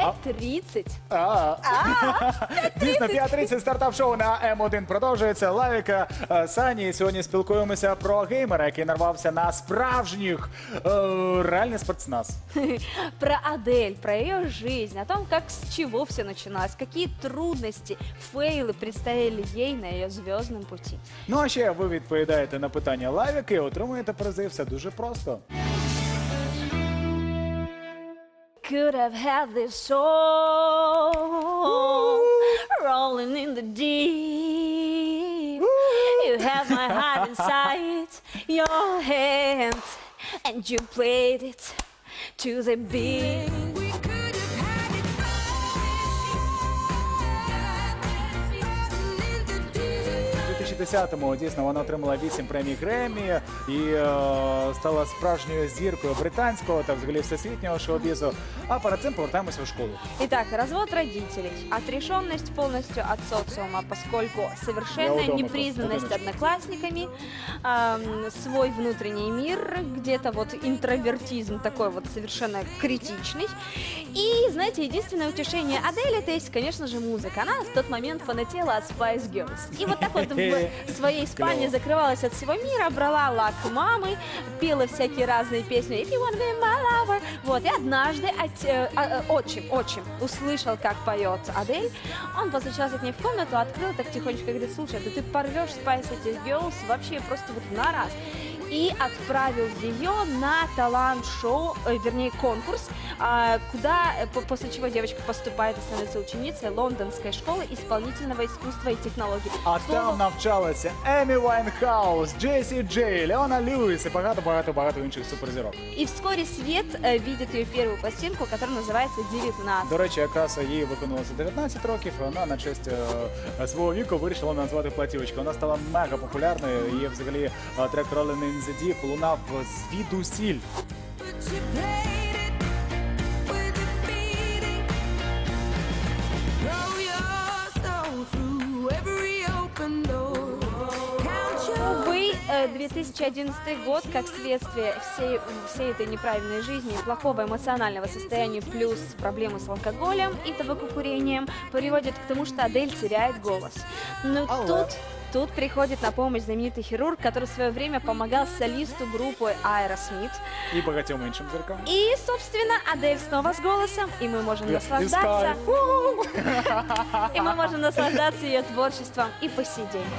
5.30. А, Дійсно, 5.30 стартап-шоу на М1 продовжується. Лавіка е, Сані. І Сьогодні спілкуємося про геймера, який нарвався на справжніх е, реальний спецназ. Про Адель, про ее жизнь, о том, как с чего все начиналось, какие трудности, фейлы предстояли ей на ее звездном пути. Ну а ще ви відповідаєте на питання Лавіки і отримуєте призи. Все дуже просто. Could have had this soul rolling in the deep. You have my heart inside your hands, and you played it to the beat. 2010-му дійсно вона отримала 8 премій Греммі і е, стала справжньою зіркою британського та взагалі всесвітнього шоу-бізу. А перед цим повертаємося в школу. Итак, развод родителей, отрешенность полностью от социума, поскольку Я совершенная удобно непризнанность просто, одноклассниками, ам, свой внутренний мир, где-то вот интровертизм такой вот совершенно критичный. И, знаете, единственное утешение Адели это есть, конечно же, музыка. Она в тот момент фанатела от Spice Girls. И вот так вот в своей спальне Клево. закрывалась от всего мира, брала лак мамы, пела всякие разные песни. If you wanna be my lover. Вот, и однажды от- э, а, э, отчим, отчим услышал, как поет Адель. Он постучался к ней в комнату, открыл так тихонечко, говорит, слушай, да ты порвешь Spice этих Girls вообще просто вот на раз. И отправил ее на талант-шоу, э, вернее, конкурс, а, куда, э, по- после чего девочка поступает и становится ученицей лондонской школы исполнительного искусства и технологий. А Слово- там навчалися Емі Вайнхаус, Джейсі Джей, Леона Льюіс і багато багато багато інших суперзірок. И вскоре Свет э, видит ее первую пластинку, которая называется «19». До речі, якраз їй виконувалося 19 років. і Вона на честь е, свого віку вирішила назвати платівочку. Вона стала мега популярною. І взагалі е, трек Rolling in Пісень задії полунав звідусіль. Увы, э, 2011 год, как следствие всей, всей этой неправильной жизни, плохого эмоционального состояния, плюс проблемы с алкоголем и табакокурением, приводит к тому, что Адель теряет голос. Но тут... тут приходит на помощь знаменитый хирург, который в свое время помогал солисту группы Аэросмит. І багатьом іншим зіркам. И, собственно, Адель снова с голосом, и мы можем И наслаждаться. Sky. И мы можем наслаждаться ее творчеством и по сей день.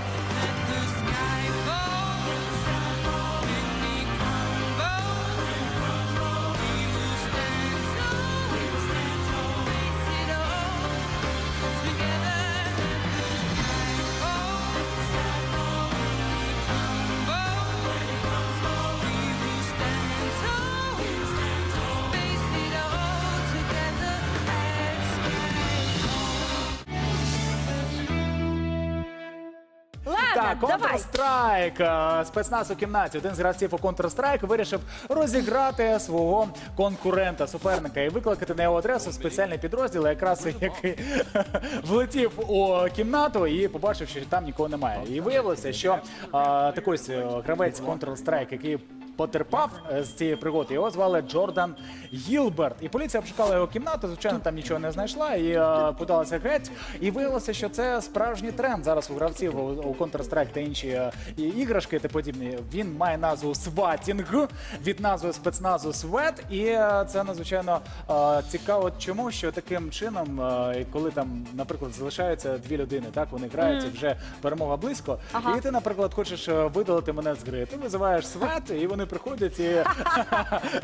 Так, давай. Counter-Strike. Е, Спецназ у кімнаті. Один з гравців у Counter-Strike вирішив розіграти свого конкурента, суперника і викликати на його адресу спеціальний підрозділ, якраз який влетів у кімнату і побачив, що там нікого немає. І виявилося, що а, такий ось, е, гравець Counter-Strike, який потерпав е, з цієї пригоди. Його звали Джордан Гілберт. І поліція обшукала його кімнату. Звичайно, там нічого не знайшла і е, подалася геть. І виявилося, що це справжній тренд зараз у гравців у, у Counter-Strike та інші е, і іграшки та подібні. Він має назву Сватінг від назви спецназу Свет. І е, це надзвичайно е, цікаво, чому що таким чином, е, коли там, наприклад, залишаються дві людини, так вони грають і вже перемога близько. Ага. І ти, наприклад, хочеш е, видалити мене з гри. Ти визиваєш свет, і вони приходять і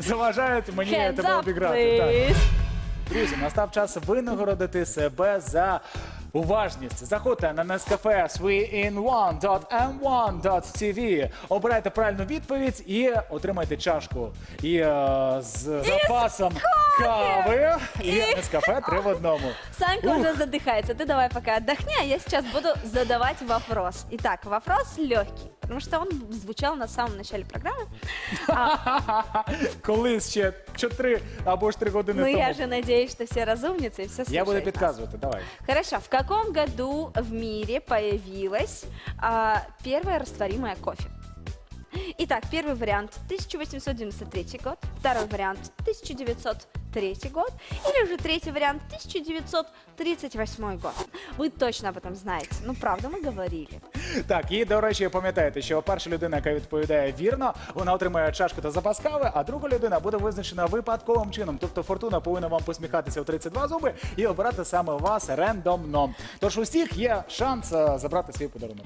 заважають мені Hands тебе up, обіграти. Так. please. Друзі, настав час винагородити себе за уважність. Заходьте на Nescafe 3in1.m1.tv, обирайте правильну відповідь і отримайте чашку. І е, з запасом кави і Nescafe 3 в одному. Санька уже задыхается. Ты давай пока отдохни, а я сейчас буду задавать вопрос. Итак, вопрос легкий, потому что он звучал на самом начале программы. А, Колись ще 4 або ж 3 години ну тому. я же надеюсь, что все разумницы и все слушают. Я буду нас. підказувати, давай. Хорошо. В каком году в мире появилась а, первая растворимая кофе? Итак, первый вариант 1893 год, второй вариант 1903 1933 год, или же третий вариант 1938 год. Вы точно об этом знаете. Ну, правда, мы говорили. Так, і до речі, пам'ятайте, що перша людина, яка відповідає вірно, вона отримає чашку та запас кави, а друга людина буде визначена випадковим чином. Тобто фортуна повинна вам посміхатися у 32 зуби і обирати саме вас рендомно. Тож у всіх є шанс е, забрати свій подарунок.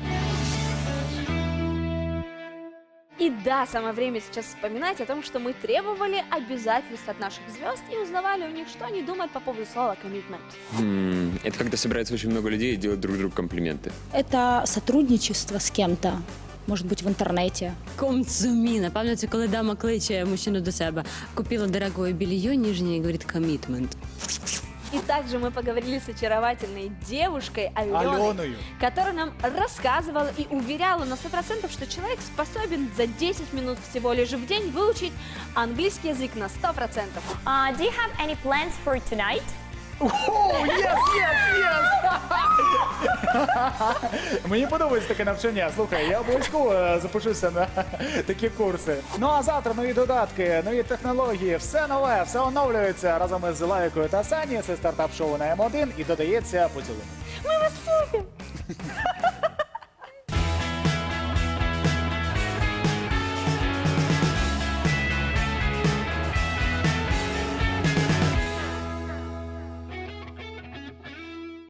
да, самое время сейчас вспоминать о том, что мы требовали обязательств от наших звезд и узнавали у них, что они думают по поводу слова commitment. М, Это когда собирается очень много людей и делают друг другу комплименты. Это сотрудничество с кем-то, может быть, в интернете. Комцумі. Напевно, це коли дама кличе мужчину до себе. Купила дорогое белье нижнее і говорить комітмент. И также мы поговорили с очаровательной девушкой Аленой, Аленою. которая нам рассказывала и уверяла на 100%, что человек способен за 10 минут всего лишь в день выучить английский язык на 100%. Uh, do you have any plans for tonight? Єс, єс, єс! Мені подобається таке навчання. Слухай, я обов'язково е, запишуся на такі курси. Ну а завтра нові додатки, нові технології, все нове, все оновлюється разом із Лайкою та Сані. Це стартап шоу на М1 і додається поцілунок. Ми вас любим!